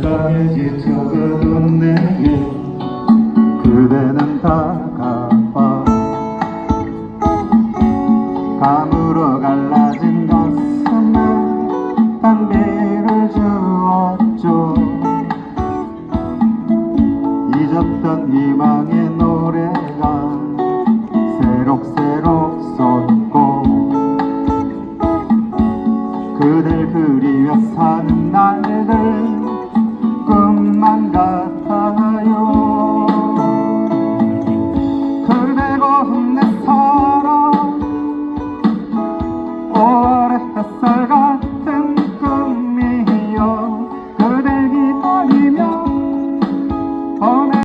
세상에 지만 내게 그대는 다가와 밤으로 갈라진 가슴에 담비를 주었죠. 잊었던 희망의 노래가 새록새록 쏟고 그댈 그리며 사는 날들